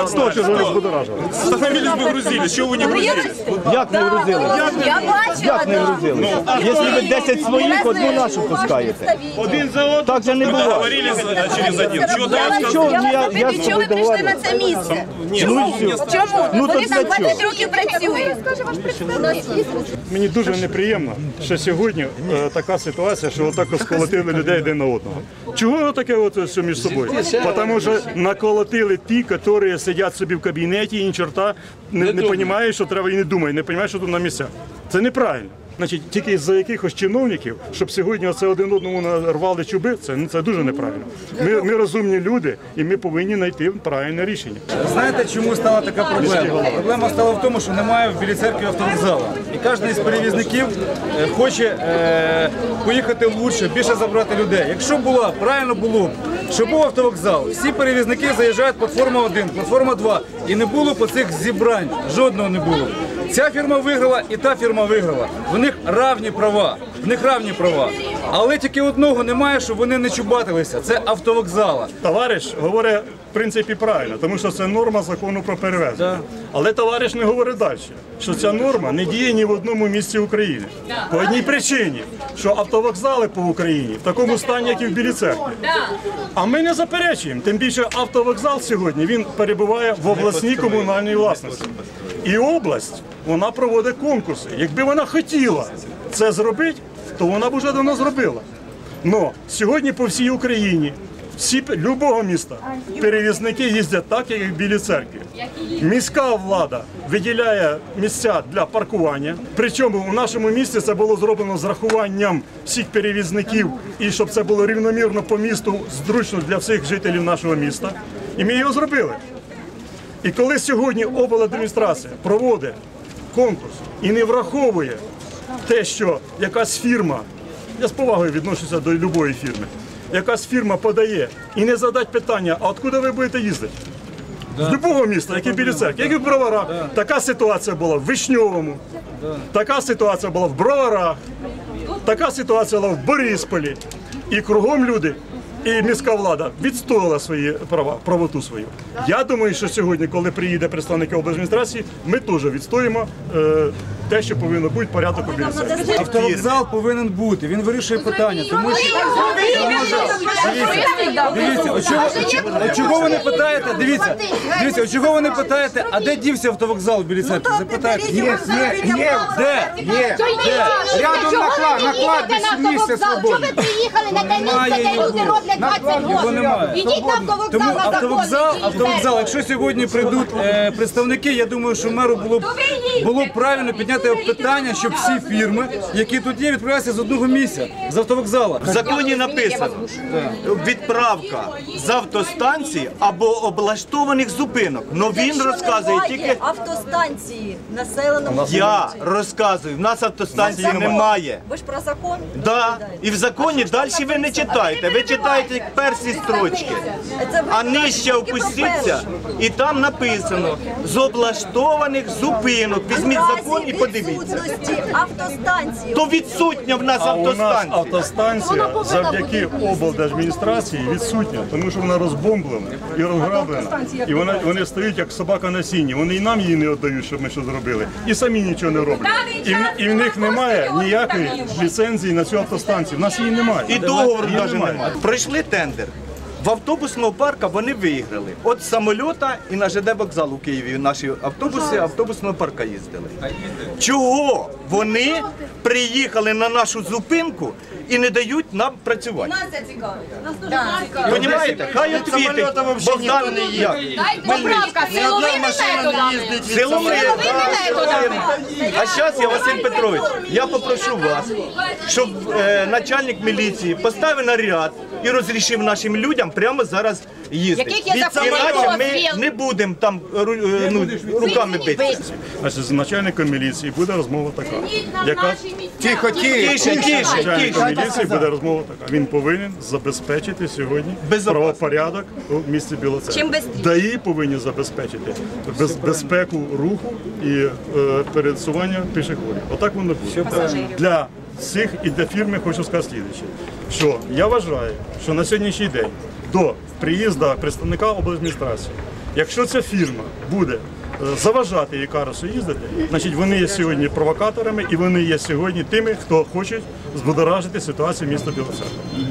А хто ж вони збудоражили? Остановились бы грузились, чего вы не грузились? Як не грузили? Я бачила, Як не да. грузили? Якщо ви 10 своїх, одну нашу пускаєте. Один за одним. Так же не буває. Договорились за- через один. Чего ты Я вас Чого? я Я- вас я запитую, з чого ви тобою прийшли на договорювався. це місце? Ну і все. Чому? Ну, Вони так там для 20 років працюють. Мені дуже неприємно, що сьогодні е, така ситуація, що отак сколотили людей один на одного. Чого таке от все між собою? Тому що наколотили ті, які сидять собі в кабінеті і ні чорта не, не розуміють, що треба і не думає, не розуміє, що тут на місцях. Це неправильно. Значить, тільки за якихось чиновників, щоб сьогодні оце один одному нарвали чуби, це, це дуже неправильно. Ми, ми розумні люди, і ми повинні знайти правильне рішення. Знаєте, чому стала така проблема? Проблема стала в тому, що немає в Білій церкві автовокзалу. І кожен із перевізників е, хоче е, поїхати лучше, більше забрати людей. Якщо була, правильно було, б, що був автовокзал, всі перевізники заїжджають платформа 1, платформа 2. І не було по цих зібрань, жодного не було. Ця фірма виграла і та фірма виграла. В них равні права. В них равні права. Але тільки одного немає, щоб вони не чубатилися. Це автовокзала. Товариш говорить в принципі правильно, тому що це норма закону про перевезення. Але товариш не говорить далі, що ця норма не діє ні в одному місці України. По одній причині, що автовокзали по Україні в такому стані, як і в Білій церкві. А ми не заперечуємо. Тим більше автовокзал сьогодні він перебуває в обласній комунальній власності. І область вона проводить конкурси. Якби вона хотіла це зробити, то вона б вже давно зробила. Но сьогодні по всій Україні, всі любого міста, перевізники їздять так, як і в Білій церкві. Міська влада виділяє місця для паркування. Причому у нашому місті це було зроблено з рахуванням всіх перевізників і щоб це було рівномірно по місту, зручно для всіх жителів нашого міста. І ми його зробили. І коли сьогодні обладміністрація проводить конкурс і не враховує те, що якась фірма, я з повагою відношуся до будь-якої фірми, якась фірма подає і не задать питання, а откуда ви будете їздити? З будь-якого міста, як і біля церкви, як і в Броварах. Така ситуація була в Вишньовому, така ситуація була в Броварах, така ситуація була в Борисполі. І кругом люди, і міська влада відстояла свої права, правоту свою. Я думаю, що сьогодні, коли приїде представник облдержадміністрації, ми теж відстоїмо е, те, що повинно бути порядок обіцяти. Автовокзал повинен бути. Він вирішує питання, тому що дивіться, чого, чого- ви не питаєте? Дивіться, дивіться, от чого ви не питаєте, а де дівся автовокзал в Білій церкві? Запитайте. Є, є, є, Де? є. Рядом на, кла- на кладбищі місце Чого свободне. ви приїхали на те Немає місце, де його. люди роблять 20 Його років? немає. Ідіть на автовокзал, Тому на автовокзал, законний автовокзал, якщо сьогодні прийдуть е, представники, я думаю, що меру було б було б правильно підняти питання, щоб всі фірми, які тут є, відправлялися з одного місця, з автовокзала. В законі написано відправка з автостанції або облаштованих зупинок. Но він розказує тільки. автостанції населеному. Я розказую, в нас автостанції немає. Ви ж про закон? Да. І в законі далі ви не читаєте. Ви читаєте перші строчки. Це ви А нижче тільки опустіться, і там написано з облаштованих зупинок. Візьміть закон і подивіться. Відсутності автостанції. То відсутня в нас А у нас автостанція. автостанція завдяки облдержадміністрації відсутня, тому що вона розбомблена і розграблена. І вона вони стоять як собака на сіні. Вони і нам її не віддають, щоб ми що зробили, і самі нічого не роблять. І, в- і в них немає ніякої ліцензії на цю автостанцію. В нас її немає. І договору навіть немає. Пройшли тендер. В автобусного парку вони виграли. От з самольота і на ЖД вокзал у Києві наші автобуси автобусного парка їздили. Чого вони приїхали на нашу зупинку і не дають нам працювати? Нас це цікавить. Нас дуже цікавить. Понімаєте? Хай відвітить Богдан як. Поправка силовими методами. Силовими. методами. А зараз я, Василь Петрович, я попрошу вас, щоб е, начальник міліції поставив наряд і розрішив нашим людям прямо зараз їздити. Яких законні Іначе ми не будемо там ру- е, ну, руками бити. Значить, з начальником міліції буде розмова така. Яка Тихо, Тише, тихо. тише, начальником міліції буде розмова така. Він повинен забезпечити сьогодні Безопасність. правопорядок у місті Білоцерква. Чим бистріше. ДАІ повинні забезпечити без, безпеку руху і е, пересування пішоходів. Отак воно буде. Для всіх і для фірми хочу сказати слідуюче, що я вважаю, що на сьогоднішній день до приїзду представника обладміністрації Якщо ця фірма буде е, заважати Ікарусу їздити, значить вони є сьогодні провокаторами і вони є сьогодні тими, хто хоче збудоражити ситуацію міста Білоцерква.